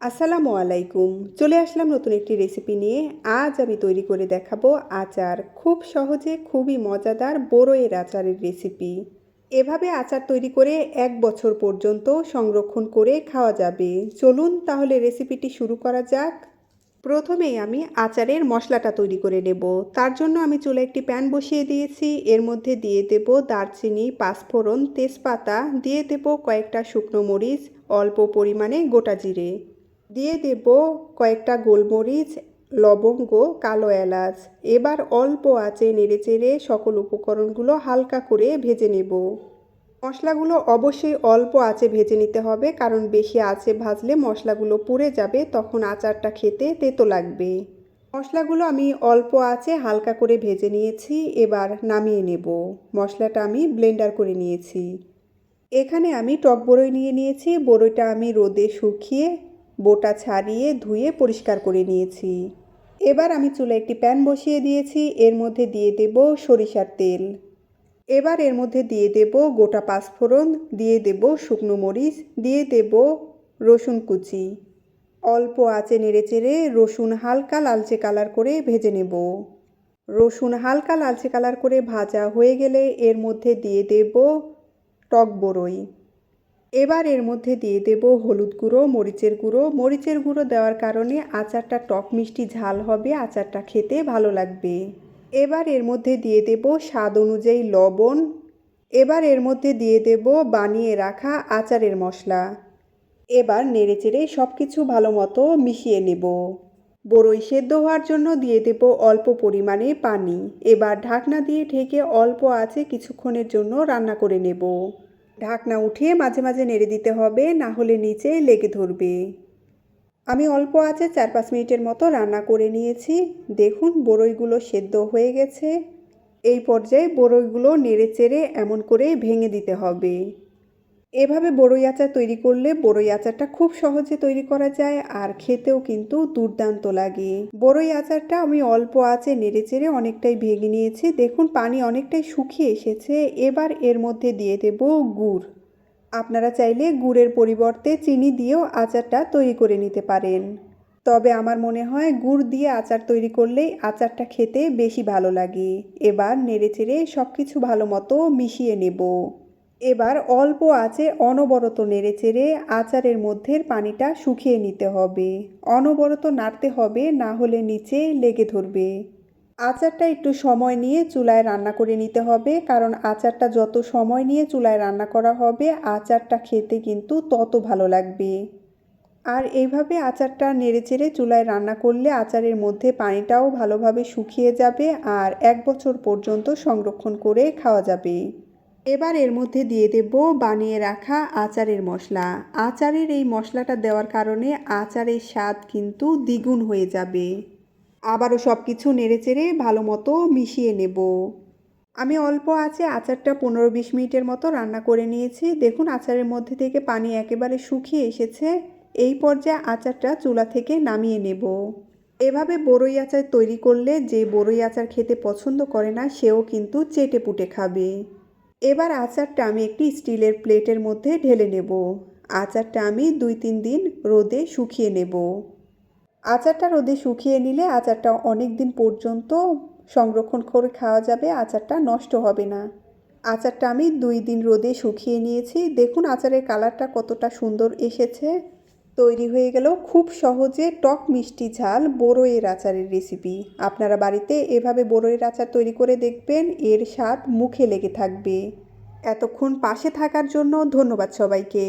আসসালামু আলাইকুম। চলে আসলাম নতুন একটি রেসিপি নিয়ে। আজ আমি তৈরি করে দেখাবো আচার। খুব সহজে, খুবই মজাদার বড়ইয়ের আচারের রেসিপি এভাবে আচার তৈরি করে এক বছর পর্যন্ত সংরক্ষণ করে খাওয়া যাবে। চলুন তাহলে রেসিপিটি শুরু করা যাক। প্রথমেই আমি আচারের মশলাটা তৈরি করে নেব। তার জন্য আমি চুলে একটি প্যান বসিয়ে দিয়েছি। এর মধ্যে দিয়ে দেব দারচিনি, পাঁচফোড়ন, তেজপাতা। দিয়ে দেব কয়েকটা শুকনো মরিচ, অল্প পরিমাণে গোটা জিরে। দিয়ে দেব কয়েকটা গোলমরিচ, লবঙ্গ, কালো এলাচ। এবার অল্প আঁচে নেড়েচেড়ে সকল উপকরণগুলো হালকা করে ভেজে নেব। মশলাগুলো অবশ্যই অল্প আঁচে ভেজে নিতে হবে, কারণ বেশি আঁচে ভাজলে মশলাগুলো পুড়ে যাবে, তখন আচারটা খেতে তেতো লাগবে। মশলাগুলো আমি অল্প আঁচে হালকা করে ভেজে নিয়েছি, এবার নামিয়ে নেব। মশলাটা আমি ব্লেন্ডার করে নিয়েছি। এখানে আমি টক বড়ই নিয়ে নিয়েছি, বড়ইটা আমি রোদে শুকিয়ে বোটা ছাড়িয়ে ধুয়ে পরিষ্কার করে নিয়েছি। এবার আমি চুলে একটি প্যান বসিয়ে দিয়েছি, এর মধ্যে দিয়ে দেব সরিষার তেল। এবার এর মধ্যে দিয়ে দেব গোটা পাঁচফোড়ন, দিয়ে দেব শুকনো মরিচ, দিয়ে দেব রসুন কুচি। অল্প আঁচে নেড়েচেড়ে রসুন হালকা লালচে কালার করে ভেজে নেব। রসুন হালকা লালচে কালার করে ভাজা হয়ে গেলে এর মধ্যে দিয়ে দেব টক বড়ই এবার এর মধ্যে দিয়ে দেব হলুদ গুঁড়ো, মরিচের গুঁড়ো। মরিচের গুঁড়ো দেওয়ার কারণে আচারটা টক মিষ্টি ঝাল হবে, আচারটা খেতে ভালো লাগবে। এবার এর মধ্যে দিয়ে দেব স্বাদ অনুযায়ী লবণ। এবার এর মধ্যে দিয়ে দেব বানিয়ে রাখা আচারের মশলা। এবার নেড়েচেড়ে সব কিছু ভালো মতো মিশিয়ে নেব। বড়ই সেদ্ধ হওয়ার জন্য দিয়ে দেব অল্প পরিমাণে পানি। এবার ঢাকনা দিয়ে ঢেকে অল্প আছে কিছুক্ষণের জন্য রান্না করে নেব। ঢাকনা উঠিয়ে মাঝে মাঝে নেড়ে দিতে হবে, না হলে নিচে লেগে ধরবে। আমি অল্প আছে চার পাঁচ মিনিটের মতো রান্না করে নিয়েছি। দেখুন, বড়ইগুলো সেদ্ধ হয়ে গেছে। এই পর্যায়ে বড়ইগুলো নেড়ে চেড়ে এমন করে ভেঙে দিতে হবে। এভাবে বড়ই আচার তৈরি করলে বড়ই আচারটা খুব সহজে তৈরি করা যায় আর খেতেও কিন্তু দুর্দান্ত লাগে। বড়ই আচারটা আমি অল্প আছে নেড়ে চেড়ে অনেকটাই ভেঙে নিয়েছি। দেখুন, পানি অনেকটাই শুকিয়ে এসেছে। এবার এর মধ্যে দিয়ে দেব গুড়। আপনারা চাইলে গুড়ের পরিবর্তে চিনি দিয়েও আচারটা তৈরি করে নিতে পারেন। তবে আমার মনে হয় গুড় দিয়ে আচার তৈরি করলেই আচারটা খেতে বেশি ভালো লাগে। এবার নেড়েচেড়ে সব কিছু ভালো মতো মিশিয়ে নেব। এবার অল্প আঁচে অনবরত নেড়েচেড়ে আচারের মধ্যের পানিটা শুকিয়ে নিতে হবে। অনবরত নাড়তে হবে, না হলে নিচে লেগে ধরবে। আচারটা একটু সময় নিয়ে চুলায় রান্না করে নিতে হবে, কারণ আচারটা যত সময় নিয়ে চুলায় রান্না করা হবে, আচারটা খেতে কিন্তু তত ভালো লাগবে। আর এইভাবে আচারটা নেড়ে নেড়েচেড়ে চুলায় রান্না করলে আচারের মধ্যে পানিটাও ভালোভাবে শুকিয়ে যাবে আর এক বছর পর্যন্ত সংরক্ষণ করে খাওয়া যাবে। এবার এর মধ্যে দিয়ে দেব বানিয়ে রাখা আচারের মশলা। আচারের এই মশলাটা দেওয়ার কারণে আচারের স্বাদ কিন্তু দ্বিগুণ হয়ে যাবে। আবারও সব কিছু নেড়েচেড়ে ভালো মতো মিশিয়ে নেব। আমি অল্প আছে আচারটা পনেরো বিশ মিনিটের মতো রান্না করে নিয়েছি। দেখুন আচারের মধ্যে থেকে পানি একেবারে শুকিয়ে এসেছে। এই পর্যায়ে আচারটা চুলা থেকে নামিয়ে নেব। এভাবে বড়ই আচার তৈরি করলে যে বড়ই আচার খেতে পছন্দ করে না, সেও কিন্তু চেটে পুটে খাবে। এবার আচারটা আমি একটি স্টিলের প্লেটের মধ্যে ঢেলে নেব। আচারটা আমি দুই তিন দিন রোদে শুকিয়ে নেব। আচারটা রোদে শুকিয়ে নিলে আচারটা অনেক দিন পর্যন্ত সংরক্ষণ করে খাওয়া যাবে, আচারটা নষ্ট হবে না। আচারটা আমি দুই দিন রোদে শুকিয়ে নিয়েছি। দেখুন আচারের কালারটা কতটা সুন্দর এসেছে। তৈরি হয়ে গেল খুব সহজে টক মিষ্টি ঝাল বড়ইয়ের আচারের রেসিপি। আপনারা বাড়িতে এভাবে বড়ইয়ের আচার তৈরি করে দেখবেন, এর স্বাদ মুখে লেগে থাকবে। এতক্ষণ পাশে থাকার জন্য ধন্যবাদ সবাইকে।